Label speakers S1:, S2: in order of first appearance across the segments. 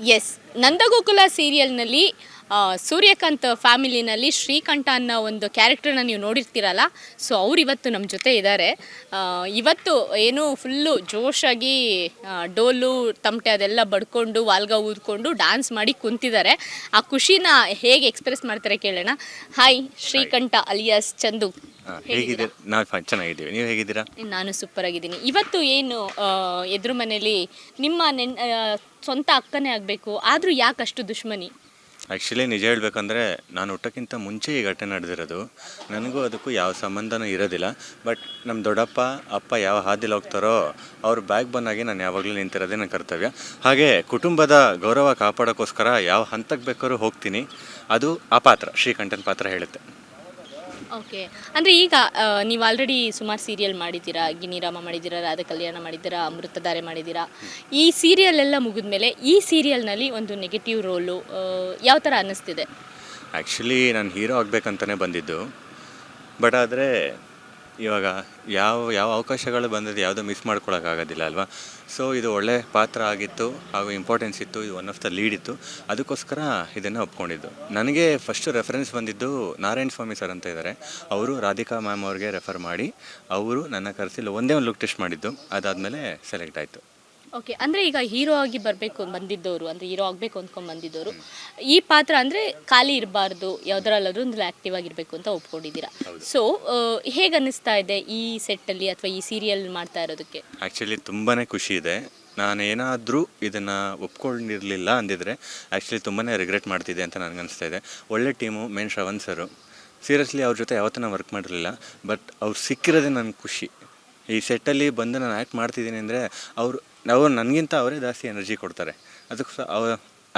S1: S Nandagokula ಸೀರಿಯಲ್ನಲ್ಲಿ ಸೂರ್ಯಕಾಂತ್ ಫ್ಯಾಮಿಲಿನಲ್ಲಿ ಶ್ರೀಕಂಠ ಅನ್ನೋ ಒಂದು ಕ್ಯಾರೆಕ್ಟರ್ನ ನೀವು ನೋಡಿರ್ತೀರಲ್ಲ ಸೊ ಅವ್ರು ಇವತ್ತು ನಮ್ಮ ಜೊತೆ ಇದ್ದಾರೆ. ಇವತ್ತು ಏನು ಫುಲ್ಲು ಜೋಶಾಗಿ ಡೋಲು ತಮಟೆ ಅದೆಲ್ಲ ಬಡ್ಕೊಂಡು ವಾಲ್ಗ ಊದ್ಕೊಂಡು ಡ್ಯಾನ್ಸ್ ಮಾಡಿ ಕುಂತಿದ್ದಾರೆ. ಆ ಖುಷಿನ ಹೇಗೆ ಎಕ್ಸ್ಪ್ರೆಸ್ ಮಾಡ್ತಾರೆ ಕೇಳೋಣ. Hi Srikantha alias Chandu.
S2: ಹಾ, ಹೇಗಿದ್ದೀರಾ? ನಾವು ಚೆನ್ನಾಗಿದ್ದೀವಿ. ನೀವು ಹೇಗಿದ್ದೀರಾ?
S1: ನಾನು ಸೂಪರ್ ಆಗಿದ್ದೀನಿ. ಇವತ್ತು ಏನು ಎದುರು ಮನೇಲಿ ನಿಮ್ಮ ನೆನ್ ಸ್ವಂತ ಅಕ್ಕನೇ ಆಗಬೇಕು ಆದರೂ ಯಾಕಷ್ಟು ದುಶ್ಮನಿ?
S2: ಆ್ಯಕ್ಚುಲಿ ನಿಜ ಹೇಳಬೇಕಂದ್ರೆ, ನಾನು ಹುಟ್ಟೋಕ್ಕಿಂತ ಮುಂಚೆ ಈ ಘಟನೆ ನಡೆದಿರೋದು. ನನಗೂ ಅದಕ್ಕೂ ಯಾವ ಸಂಬಂಧನೂ ಇರೋದಿಲ್ಲ. ಬಟ್ ನಮ್ಮ ದೊಡ್ಡಪ್ಪ, ಅಪ್ಪ ಯಾವ ಹಾದಿಲಿ ಹೋಗ್ತಾರೋ, ಅವ್ರ ಬ್ಯಾಗ್ ಬಂದಾಗಿ ನಾನು ಯಾವಾಗಲೂ ನಿಂತಿರೋದೇ ನನ್ನ ಕರ್ತವ್ಯ. ಹಾಗೆ ಕುಟುಂಬದ ಗೌರವ ಕಾಪಾಡೋಕ್ಕೋಸ್ಕರ ಯಾವ ಹಂತಕ್ಕೆ ಬೇಕಾದ್ರೂ ಹೋಗ್ತೀನಿ. ಅದು ಆ ಪಾತ್ರ, ಶ್ರೀಕಂಠನ್ ಪಾತ್ರ ಹೇಳುತ್ತೆ.
S1: ಓಕೆ ಅಂದರೆ ಈಗ ನೀವು ಆಲ್ರೆಡಿ ಸುಮಾರು ಸೀರಿಯಲ್ ಮಾಡಿದ್ದೀರಾ, ಗಿನಿರಾಮ ಮಾಡಿದ್ದೀರಾ, ರಾಧ ಕಲ್ಯಾಣ ಮಾಡಿದ್ದೀರಾ, ಅಮೃತಧಾರೆ ಮಾಡಿದ್ದೀರಾ. ಈ ಸೀರಿಯಲ್ ಎಲ್ಲ ಮುಗಿದ್ಮೇಲೆ ಈ ಸೀರಿಯಲ್ನಲ್ಲಿ ಒಂದು ನೆಗೆಟಿವ್ ರೋಲು ಯಾವ ಥರ ಅನ್ನಿಸ್ತಿದೆ
S2: ಆ್ಯಕ್ಚುಲಿ ನಾನು ಹೀರೋ ಆಗಬೇಕಂತಲೇ ಬಂದಿದ್ದು. ಬಟ್ ಆದರೆ ಇವಾಗ ಯಾವ ಯಾವ ಅವಕಾಶಗಳು ಬಂದಿದೆ ಯಾವುದೋ ಮಿಸ್ ಮಾಡ್ಕೊಳಕ್ಕಾಗೋದಿಲ್ಲ ಅಲ್ವಾ? ಸೊ ಇದು ಒಳ್ಳೆ ಪಾತ್ರ ಆಗಿತ್ತು, ಹಾಗೂ ಇಂಪಾರ್ಟೆನ್ಸ್ ಇತ್ತು, ಇದು ಒನ್ ಆಫ್ ದ ಲೀಡ್ ಇತ್ತು. ಅದಕ್ಕೋಸ್ಕರ ಇದನ್ನು ಒಪ್ಕೊಂಡಿದ್ದು. ನನಗೆ ಫಸ್ಟ್ ರೆಫರೆನ್ಸ್ ಬಂದಿದ್ದು ನಾರಾಯಣ ಸ್ವಾಮಿ ಸರ್ ಅಂತ ಇದ್ದಾರೆ. ಅವರು ರಾಧಿಕಾ ಮ್ಯಾಮ್ ಅವ್ರಿಗೆ ರೆಫರ್ ಮಾಡಿ, ಅವರು ನನ್ನ ಕರೆಸಿ ಒಂದೇ ಒಂದು ಲುಕ್ ಟೆಸ್ಟ್ ಮಾಡಿದ್ದು. ಅದಾದಮೇಲೆ ಸೆಲೆಕ್ಟ್ ಆಯಿತು.
S1: ಓಕೆ ಅಂದರೆ ಈಗ ಹೀರೋ ಆಗಿ ಬರಬೇಕು ಬಂದಿದ್ದವರು ಅಂದರೆ ಹೀರೋ ಆಗಬೇಕು ಅಂದ್ಕೊಂಡು ಬಂದಿದ್ದವರು. ಈ ಪಾತ್ರ ಅಂದರೆ ಖಾಲಿ ಇರಬಾರ್ದು ಯಾವುದರಲ್ಲಾದ್ರೂ ಒಂದು ಆ್ಯಕ್ಟಿವ್ ಆಗಿರಬೇಕು ಅಂತ ಒಪ್ಕೊಂಡಿದ್ದೀರಾ? ಸೊ ಹೇಗೆ ಅನ್ನಿಸ್ತಾ ಇದೆ ಈ ಸೆಟ್ಟಲ್ಲಿ ಅಥವಾ ಈ ಸೀರಿಯಲ್ ಮಾಡ್ತಾ ಇರೋದಕ್ಕೆ?
S2: ಆ್ಯಕ್ಚುಲಿ ತುಂಬಾ ಖುಷಿ ಇದೆ. ನಾನು ಏನಾದರೂ ಇದನ್ನು ಒಪ್ಕೊಂಡಿರಲಿಲ್ಲ ಅಂದಿದ್ರೆ ಆ್ಯಕ್ಚುಲಿ ತುಂಬಾ ರಿಗ್ರೆಟ್ ಮಾಡ್ತಿದೆ ಅಂತ ನನಗೆ ಅನಿಸ್ತಾ ಇದೆ. ಒಳ್ಳೆ team main Shravan sir. Seriously ಅವ್ರ ಜೊತೆ ಯಾವತ್ತೂ ನಾನು ವರ್ಕ್ ಮಾಡಿರಲಿಲ್ಲ ಬಟ್ ಅವ್ರು ಸಿಕ್ಕಿರೋದೇ ನನ್ನ ಖುಷಿ. ಈ ಸೆಟ್ಟಲ್ಲಿ ಬಂದು ನಾನು ಆ್ಯಕ್ಟ್ ಮಾಡ್ತಿದ್ದೀನಿ ಅಂದರೆ ಅವರು ಅವ್ರು ನನಗಿಂತ ಅವರೇ ಜಾಸ್ತಿ ಎನರ್ಜಿ ಕೊಡ್ತಾರೆ. ಅದಕ್ಕೆ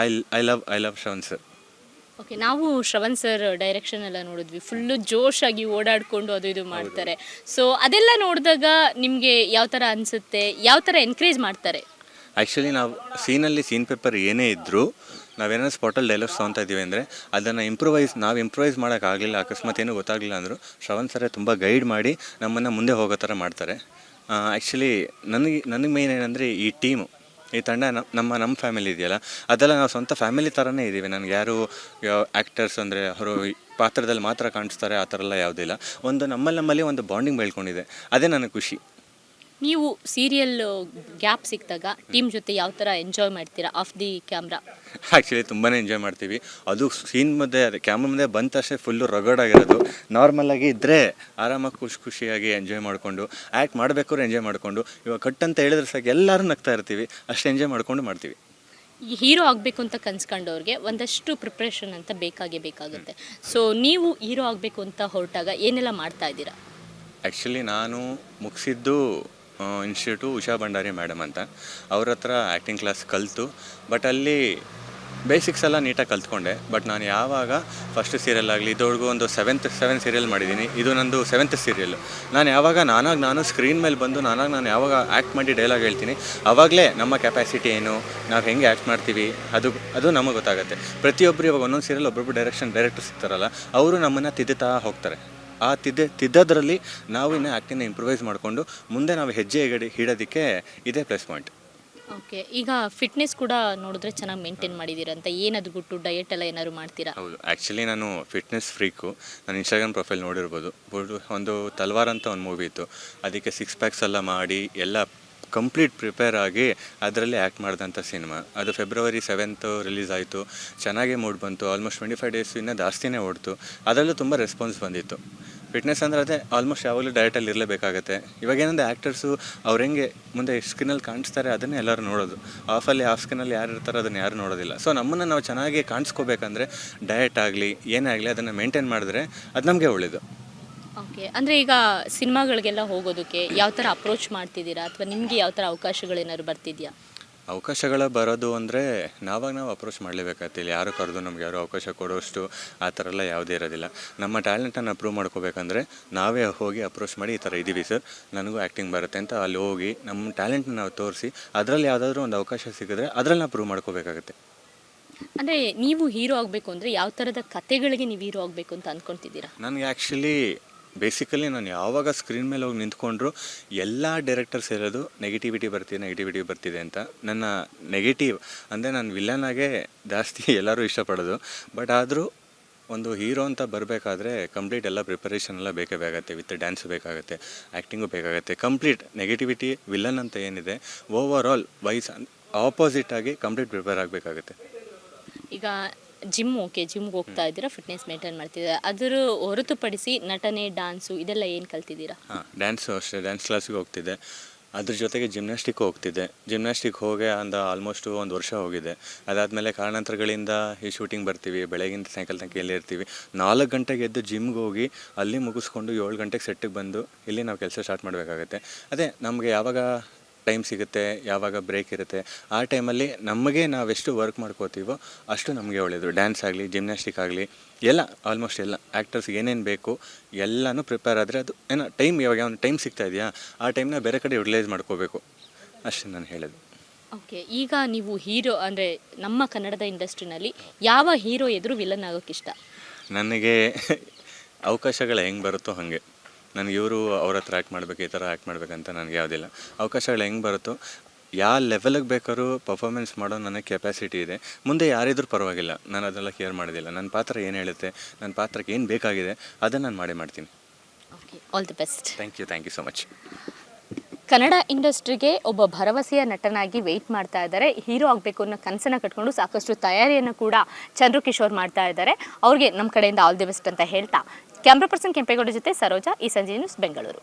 S2: I I love I love Shravan sir.
S1: Okay ನಾವು ಶ್ರವಣ್ ಸರ್ ಡೈರೆಕ್ಷನ್ ಎಲ್ಲ ನೋಡಿದ್ವಿ. ಫುಲ್ಲು ಜೋಶಾಗಿ ಓಡಾಡಿಕೊಂಡು ಅದು ಇದು ಮಾಡ್ತಾರೆ. ಸೊ ಅದೆಲ್ಲ ನೋಡಿದಾಗ ನಿಮಗೆ ಯಾವ ಥರ ಅನಿಸುತ್ತೆ? ಯಾವ ಥರ ಎನ್ಕರೇಜ್ ಮಾಡ್ತಾರೆ?
S2: ಆ್ಯಕ್ಚುಲಿ ನಾವು ಸೀನಲ್ಲಿ ಸೀನ್ ಪೇಪರ್ ಏನೇ ಇದ್ದರೂ ನಾವೇನೋ ಸ್ಪಾಟಲ್ಲಿ ಡೈಲಾಗ್ಸ್ ತೊಗೊತಾ ಇದ್ದೀವಿ ಅಂದರೆ ಅದನ್ನು ಇಂಪ್ರೂವೈಸ್ ನಾವು ಇಂಪ್ರೂವೈಸ್ ಮಾಡೋಕ್ಕಾಗಲಿಲ್ಲ ಅಕಸ್ಮಾತ್ ಏನೂ ಗೊತ್ತಾಗಲಿಲ್ಲ ಅಂದರೂ ಶ್ರವಣ್ ಸರೇ ತುಂಬ ಗೈಡ್ ಮಾಡಿ ನಮ್ಮನ್ನು ಮುಂದೆ ಹೋಗೋ ಥರ ಮಾಡ್ತಾರೆ. ಆ್ಯಕ್ಚುಲಿ ನನಗೆ ನನಗೆ ಮೇಯ್ನ್ ಏನಂದರೆ ಈ ಟೀಮು ಈ ತಂಡ ನಮ್ಮ ನಮ್ಮ ಫ್ಯಾಮಿಲಿ ಇದೆಯಲ್ಲ, ಅದೆಲ್ಲ ನಾವು ಸ್ವಂತ ಫ್ಯಾಮಿಲಿ ಥರನೇ ಇದ್ದೀವಿ. ನನಗೆ ಯಾರು ಆ್ಯಕ್ಟರ್ಸ್ ಅಂದರೆ ಅವರು ಪಾತ್ರದಲ್ಲಿ ಮಾತ್ರ ಕಾಣಿಸ್ತಾರೆ, ಆ ಥರ ಎಲ್ಲ ಯಾವುದಿಲ್ಲ. ಒಂದು ನಮ್ಮಲ್ಲಿ ನಮ್ಮಲ್ಲಿ ಒಂದು ಬಾಂಡಿಂಗ್ ಬೆಳ್ಕೊಂಡಿದೆ. ಅದೇ ನನಗೆ ಖುಷಿ.
S1: ನೀವು ಸೀರಿಯಲ್ ಗ್ಯಾಪ್ ಸಿಕ್ಕಿದಾಗ ಟೀಮ್ ಜೊತೆ ಯಾವ ಥರ ಎಂಜಾಯ್ ಮಾಡ್ತೀರಾ ಆಫ್ ದಿ ಕ್ಯಾಮ್ರಾ
S2: ಆ್ಯಕ್ಚುಲಿ ತುಂಬಾ ಎಂಜಾಯ್ ಮಾಡ್ತೀವಿ. ಅದು ಸೀನ್ ಮುಂದೆ ಅದೇ ಕ್ಯಾಮ್ರಾ ಮುಂದೆ ಬಂದ ತಕ್ಷಣ ಫುಲ್ಲು ರಗಡಾಗಿರೋದು. ನಾರ್ಮಲಾಗಿ ಇದ್ದರೆ ಆರಾಮಾಗಿ ಖುಷಿ ಖುಷಿಯಾಗಿ ಎಂಜಾಯ್ ಮಾಡಿಕೊಂಡು ಆ್ಯಕ್ಟ್ ಮಾಡಬೇಕಾದ್ರೆ ಎಂಜಾಯ್ ಮಾಡಿಕೊಂಡು ಇವಾಗ ಕಟ್ ಅಂತ ಹೇಳಿದ್ರೆ ಸಾಕು ಎಲ್ಲರೂ ನಗ್ತಾ ಇರ್ತೀವಿ. ಅಷ್ಟು ಎಂಜಾಯ್ ಮಾಡಿಕೊಂಡು ಮಾಡ್ತೀವಿ.
S1: ಈ ಹೀರೋ ಆಗಬೇಕು ಅಂತ ಕನ್ಸ್ಕೊಂಡವ್ರಿಗೆ ಒಂದಷ್ಟು ಪ್ರಿಪ್ರೇಷನ್ ಅಂತ ಬೇಕಾಗೇ ಬೇಕಾಗುತ್ತೆ. ಸೊ ನೀವು ಹೀರೋ ಆಗಬೇಕು ಅಂತ ಹೊರಟಾಗ ಏನೆಲ್ಲ ಮಾಡ್ತಾ ಇದ್ದೀರಾ?
S2: ಆ್ಯಕ್ಚುಲಿ ನಾನು ಮುಗಿಸಿದ್ದು ಇನ್ಸ್ಟಿಟ್ಯೂಟು ಉಷಾ ಭಂಡಾರಿ ಮೇಡಮ್ ಅಂತ. ಅವ್ರ ಹತ್ರ ಆ್ಯಕ್ಟಿಂಗ್ ಕ್ಲಾಸ್ ಕಲಿತು ಬಟ್ ಅಲ್ಲಿ ಬೇಸಿಕ್ಸ್ ಎಲ್ಲ ನೀಟಾಗಿ ಕಲ್ತ್ಕೊಂಡೆ. ಬಟ್ ನಾನು ಯಾವಾಗ ಫಸ್ಟ್ ಸೀರಿಯಲ್ ಆಗಲಿ ಇದೊಳಗೂ ಒಂದು ಸೆವೆಂತ್ ಸೆವೆಂತ್ ಸೀರಿಯಲ್ ಮಾಡಿದ್ದೀನಿ ಇದು ನಂದು ಸೆವೆಂತ್ ಸೀರಿಯಲ್ ನಾನು ಯಾವಾಗ ನಾನಾಗಿ ನಾನು ಸ್ಕ್ರೀನ್ ಮೇಲೆ ಬಂದು ನಾನಾಗಿ ನಾನು ಯಾವಾಗ ಆ್ಯಕ್ಟ್ ಮಾಡಿ ಡೈಲಾಗ್ ಹೇಳ್ತೀನಿ ಆವಾಗಲೇ ನಮ್ಮ ಕೆಪಾಸಿಟಿ ಏನು, ನಾವು ಹೆಂಗೆ ಆ್ಯಕ್ಟ್ ಮಾಡ್ತೀವಿ, ಅದು ಅದು ನಮಗೆ ಗೊತ್ತಾಗುತ್ತೆ. ಪ್ರತಿಯೊಬ್ಬರು ಇವಾಗ ಒಂದೊಂದು ಸೀರಿಯಲ್ ಒಬ್ಬೊಬ್ಬರು ಡೈರೆಕ್ಷನ್ ಡೈರೆಕ್ಟರ್ ಸಿಗ್ತಾರಲ್ಲ ಅವರು ನಮ್ಮನ್ನು ತಿದ್ದುತ್ತಾ ಹೋಗ್ತಾರೆ. ಆ ತಿದ್ದೆ ತಿದ್ದೋದ್ರಲ್ಲಿ ನಾವು ಇನ್ನು ಆ್ಯಕ್ಟಿಂಗ್ನ ಇಂಪ್ರೂವೈಸ್ ಮಾಡಿಕೊಂಡು ಮುಂದೆ ನಾವು ಹೆಜ್ಜೆ ಇಗಡಿ ಹಿಡೋದಕ್ಕೆ ಇದೇ ಪ್ಲಸ್ ಪಾಯಿಂಟ್
S1: ಓಕೆ ಈಗ ಫಿಟ್ನೆಸ್ ಕೂಡ ನೋಡಿದ್ರೆ ಚೆನ್ನಾಗಿ ಮೇಂಟೈನ್ ಮಾಡಿದ್ದೀರಂತ ಏನದು ಗುಟ್ಟು ಡಯಟ್ ಎಲ್ಲ ಏನಾದ್ರು ಮಾಡ್ತೀರಾ?
S2: ಹೌದು ಆ್ಯಕ್ಚುಲಿ ನಾನು ಫಿಟ್ನೆಸ್ ಫ್ರೀಕು ನಾನು ಇನ್ಸ್ಟಾಗ್ರಾಮ್ ಪ್ರೊಫೈಲ್ ನೋಡಿರ್ಬೋದು. ಒಂದು ತಲ್ವಾರ್ ಅಂತ ಒಂದು ಮೂವಿ ಇತ್ತು. ಅದಕ್ಕೆ ಸಿಕ್ಸ್ ಪ್ಯಾಕ್ಸ್ ಎಲ್ಲ ಮಾಡಿ ಎಲ್ಲ ಕಂಪ್ಲೀಟ್ ಪ್ರಿಪೇರ್ ಆಗಿ ಅದರಲ್ಲಿ ಆ್ಯಕ್ಟ್ ಮಾಡಿದಂಥ ಸಿನಿಮಾ ಅದು ಫೆಬ್ರವರಿ ಸೆವೆಂತು ರಿಲೀಸ್ ಆಯಿತು. ಚೆನ್ನಾಗೇ ಮೂಡ್ ಬಂತು. ಆಲ್ಮೋಸ್ಟ್ ಟ್ವೆಂಟಿ ಫೈವ್ ಡೇಸ್ ಇನ್ನೂ ಜಾಸ್ತಿನೇ ಓಡ್ತು. ಅದರಲ್ಲೂ ತುಂಬ ರೆಸ್ಪಾನ್ಸ್ ಬಂದಿತ್ತು. ಫಿಟ್ನೆಸ್ ಅಂದರೆ ಅದೇ ಆಲ್ಮೋಸ್ಟ್ ಯಾವಾಗಲೂ ಡಯಟಲ್ಲಿ ಇರಲೇಬೇಕಾಗತ್ತೆ. ಇವಾಗ ಏನಂದರೆ ಆ್ಯಕ್ಟರ್ಸು ಅವ್ರು ಹೆಂಗೆ ಮುಂದೆ ಸ್ಕ್ರೀನಲ್ಲಿ ಕಾಣಿಸ್ತಾರೆ ಅದನ್ನೇ ಎಲ್ಲರೂ ನೋಡೋದು. ಆಫಲ್ಲಿ ಆಫ್ ಸ್ಕ್ರೀನಲ್ಲಿ ಯಾರು ಇರ್ತಾರೆ ಅದನ್ನು ಯಾರು ನೋಡೋದಿಲ್ಲ. ಸೊ ನಮ್ಮನ್ನು ನಾವು ಚೆನ್ನಾಗಿ ಕಾಣಿಸ್ಕೋಬೇಕಂದ್ರೆ ಡಯಟ್ ಆಗಲಿ ಏನೇ ಆಗಲಿ ಅದನ್ನು ಮೇಂಟೈನ್ ಮಾಡಿದ್ರೆ ಅದು ನಮಗೆ ಒಳ್ಳೆಯದು
S1: ಓಕೆ ಅಂದರೆ ಈಗ ಸಿನಿಮಾಗಳಿಗೆಲ್ಲ ಹೋಗೋದಕ್ಕೆ ಯಾವ ಥರ ಅಪ್ರೋಚ್ ಮಾಡ್ತಿದ್ದೀರಾ? ಅಥವಾ ನಿಮಗೆ ಯಾವ ಥರ ಅವಕಾಶಗಳೇನಾದ್ರು ಬರ್ತಿದೆಯಾ?
S2: ಅವಕಾಶಗಳ ಬರೋದು ಅಂದರೆ ನಾವಾಗ ನಾವು ಅಪ್ರೋಚ್ ಮಾಡಲೇಬೇಕಾಗ್ತಿಲ್ಲ. ಇಲ್ಲಿ ಯಾರು ಕರೆದು ನಮ್ಗೆ ಯಾರು ಅವಕಾಶ ಕೊಡೋಷ್ಟು ಆ ಥರ ಎಲ್ಲ ಯಾವುದೇ ಇರೋದಿಲ್ಲ. ನಮ್ಮ ಟ್ಯಾಲೆಂಟನ್ನು ಅಪ್ರೂವ್ ಮಾಡ್ಕೋಬೇಕಂದ್ರೆ ನಾವೇ ಹೋಗಿ ಅಪ್ರೋಚ್ ಮಾಡಿ ಈ ಥರ ಇದ್ದೀವಿ ಸರ್. ನನಗೂ ಆ್ಯಕ್ಟಿಂಗ್ ಬರುತ್ತೆ ಅಂತ ಅಲ್ಲಿ ಹೋಗಿ ನಮ್ಮ ಟ್ಯಾಲೆಂಟ್ನ ನಾವು ತೋರಿಸಿ ಅದರಲ್ಲಿ ಯಾವುದಾದ್ರೂ ಒಂದು ಅವಕಾಶ ಸಿಕ್ಕಿದ್ರೆ ಅದರಲ್ಲಿ ನಾವು ಪ್ರೂವ್ ಮಾಡ್ಕೋಬೇಕಾಗುತ್ತೆ.
S1: ಅಂದರೆ ನೀವು ಹೀರೋ ಆಗಬೇಕು ಅಂದರೆ ಯಾವ ಥರದ ಕತೆಗಳಿಗೆ ನೀವು ಹೀರೋ ಆಗಬೇಕು ಅಂತ ಅಂದ್ಕೊಳ್ತಿದ್ದೀರಾ
S2: ನನಗೆ ಆ್ಯಕ್ಚುಲಿ ಬೇಸಿಕಲಿ ನಾನು ಯಾವಾಗ ಸ್ಕ್ರೀನ್ ಮೇಲೆ ಹೋಗಿ ನಿಂತ್ಕೊಂಡ್ರು ಎಲ್ಲ ಡೈರೆಕ್ಟರ್ಸ್ ಹೇಳೋದು ನೆಗೆಟಿವಿಟಿ ಬರ್ತಿದೆ ನೆಗೆಟಿವಿಟಿ ಬರ್ತಿದೆ ಅಂತ. ನನ್ನ ನೆಗೆಟಿವ್ ಅಂದರೆ ನಾನು ವಿಲನಾಗೆ ಜಾಸ್ತಿ ಎಲ್ಲರೂ ಇಷ್ಟಪಡೋದು. ಬಟ್ ಆದರೂ ಒಂದು ಹೀರೋ ಅಂತ ಬರಬೇಕಾದ್ರೆ ಕಂಪ್ಲೀಟ್ ಎಲ್ಲ ಪ್ರಿಪರೇಷನ್ ಎಲ್ಲ ಬೇಕೇ ಬೇಕಾಗುತ್ತೆ ವಿತ್ ಡ್ಯಾನ್ಸ್ ಬೇಕಾಗುತ್ತೆ ಆ್ಯಕ್ಟಿಂಗು ಬೇಕಾಗುತ್ತೆ. ಕಂಪ್ಲೀಟ್ ನೆಗೆಟಿವಿಟಿ ವಿಲನ್ ಅಂತ ಏನಿದೆ ಓವರ್ ಆಲ್ ವೈಸ್ ಆಪೋಸಿಟ್ ಆಗಿ ಕಂಪ್ಲೀಟ್ ಪ್ರಿಪೇರ್ ಆಗಬೇಕಾಗುತ್ತೆ.
S1: ಈಗ ಜಿಮ್ ಓಕೆ ಜಿಮ್ಗೆ ಹೋಗ್ತಾ ಇದ್ದೀರಾ ಫಿಟ್ನೆಸ್ ಮೇಂಟೈನ್ ಮಾಡ್ತಿದ್ದೀರಾ? ಅದರ ಹೊರತುಪಡಿಸಿ ನಟನೆ ಡಾನ್ಸು ಇದೆಲ್ಲ ಏನು ಕಲ್ತಿದ್ದೀರಾ?
S2: ಹಾಂ ಡ್ಯಾನ್ಸು ಅಷ್ಟೇ ಡ್ಯಾನ್ಸ್ ಕ್ಲಾಸಿಗೆ ಹೋಗ್ತಿದ್ದೆ. ಅದ್ರ ಜೊತೆಗೆ ಜಿಮ್ನಾಸ್ಟಿಕ್ ಹೋಗ್ತಿದ್ದೆ. ಜಿಮ್ನಾಸ್ಟಿಕ್ ಹೋಗಿ ಅಂದ ಆಲ್ಮೋಸ್ಟ್ ಒಂದು ವರ್ಷ ಹೋಗಿದೆ. ಅದಾದಮೇಲೆ ಕಾರಣಾಂತರಗಳಿಂದ ಈ ಶೂಟಿಂಗ್ ಬರ್ತೀವಿ ಬೆಳಗಿನ ಸಾಯಂಕಾಲ ತನಕ ಇಲ್ಲೇ ಇರ್ತೀವಿ. ನಾಲ್ಕು ಗಂಟೆಗೆ ಎದ್ದು ಜಿಮ್ಗೆ ಹೋಗಿ ಅಲ್ಲಿ ಮುಗಿಸ್ಕೊಂಡು ಏಳು ಗಂಟೆಗೆ ಸೆಟ್ಟಿಗೆ ಬಂದು ಇಲ್ಲಿ ನಾವು ಕೆಲಸ ಸ್ಟಾರ್ಟ್ ಮಾಡಬೇಕಾಗತ್ತೆ. ಅದೇ ನಮಗೆ ಯಾವಾಗ ಟೈಮ್ ಸಿಗುತ್ತೆ ಯಾವಾಗ ಬ್ರೇಕ್ ಇರುತ್ತೆ ಆ ಟೈಮಲ್ಲಿ ನಮಗೆ ನಾವೆಷ್ಟು ವರ್ಕ್ ಮಾಡ್ಕೋತೀವೋ ಅಷ್ಟು ನಮಗೆ ಒಳ್ಳೆಯದು ಡ್ಯಾನ್ಸ್ ಆಗಲಿ ಜಿಮ್ನಾಸ್ಟಿಕ್ ಆಗಲಿ ಎಲ್ಲ ಆಲ್ಮೋಸ್ಟ್ ಎಲ್ಲ ಆ್ಯಕ್ಟರ್ಸ್ಗೆ ಏನೇನು ಬೇಕು ಎಲ್ಲನೂ ಪ್ರಿಪೇರ್ ಆದರೆ ಅದು ಏನೋ ಟೈಮ್ ಯಾವಾಗ ಒಂದು ಟೈಮ್ ಸಿಗ್ತಾ ಇದೆಯಾ ಆ ಟೈಮ್ನ ಬೇರೆ ಕಡೆ ಯುಟಿಲೈಸ್ ಮಾಡ್ಕೋಬೇಕು. ಅಷ್ಟೇ ನಾನು ಹೇಳೋದು.
S1: ಓಕೆ ಈಗ ನೀವು ಹೀರೋ ಅಂದರೆ ನಮ್ಮ ಕನ್ನಡದ ಇಂಡಸ್ಟ್ರಿನಲ್ಲಿ ಯಾವ ಹೀರೋ ಎದುರು ವಿಲನ್ ಆಗೋಕ್ಕಿಷ್ಟ?
S2: ನನಗೆ ಅವಕಾಶಗಳು ಹೆಂಗೆ ಬರುತ್ತೋ ಹಾಗೆ. ನನಗೆ ಇವರು ಅವ್ರ ಹತ್ರ ಆ್ಯಕ್ಟ್ ಮಾಡಬೇಕು ಈ ಥರ ಆ್ಯಕ್ಟ್ ಮಾಡಬೇಕಂತ ನನಗೆ ಯಾವುದಿಲ್ಲ. ಅವಕಾಶಗಳು ಹೆಂಗೆ ಬರುತ್ತೋ ಯಾವ ಲೆವೆಲಿಗೆ ಬೇಕಾದ್ರೂ ಪರ್ಫಾರ್ಮೆನ್ಸ್ ಮಾಡೋ ನನಗೆ ಕೆಪಾಸಿಟಿ ಇದೆ. ಮುಂದೆ ಯಾರಿದ್ರೂ ಪರವಾಗಿಲ್ಲ. ನಾನು ಅದೆಲ್ಲ ಕೇರ್ ಮಾಡೋದಿಲ್ಲ. ನನ್ನ ಪಾತ್ರ ಏನು ಹೇಳುತ್ತೆ ನನ್ನ ಪಾತ್ರಕ್ಕೆ ಏನು ಬೇಕಾಗಿದೆ ಅದನ್ನು ನಾನು ಮಾಡೇ ಮಾಡ್ತೀನಿ.
S1: Okay all the best
S2: thank you thank you so much
S1: Kannada ಇಂಡಸ್ಟ್ರಿಗೆ ಒಬ್ಬ ಭರವಸೆಯ ನಟನಾಗಿ ವೆಯ್ಟ್ ಮಾಡ್ತಾ ಇದ್ದಾರೆ. ಹೀರೋ ಆಗಬೇಕು ಅನ್ನೋ ಕನಸನ್ನು ಕಟ್ಕೊಂಡು ಸಾಕಷ್ಟು ತಯಾರಿಯನ್ನು ಕೂಡ ಚಂದ್ರು ಕಿಶೋರ್ ಮಾಡ್ತಾ ಇದ್ದಾರೆ. ಅವ್ರಿಗೆ ನಮ್ಮ ಕಡೆಯಿಂದ ಆಲ್ ದಿ ಬೆಸ್ಟ್ ಅಂತ ಹೇಳ್ತಾ ಕ್ಯಾಮ್ರಾ ಪರ್ಸನ್ ಕೆಂಪೇಗೌಡ ಜೊತೆ ಸರೋಜಾ ಈ ಸಂಜೆ ನ್ಯೂಸ್ ಬೆಂಗಳೂರು.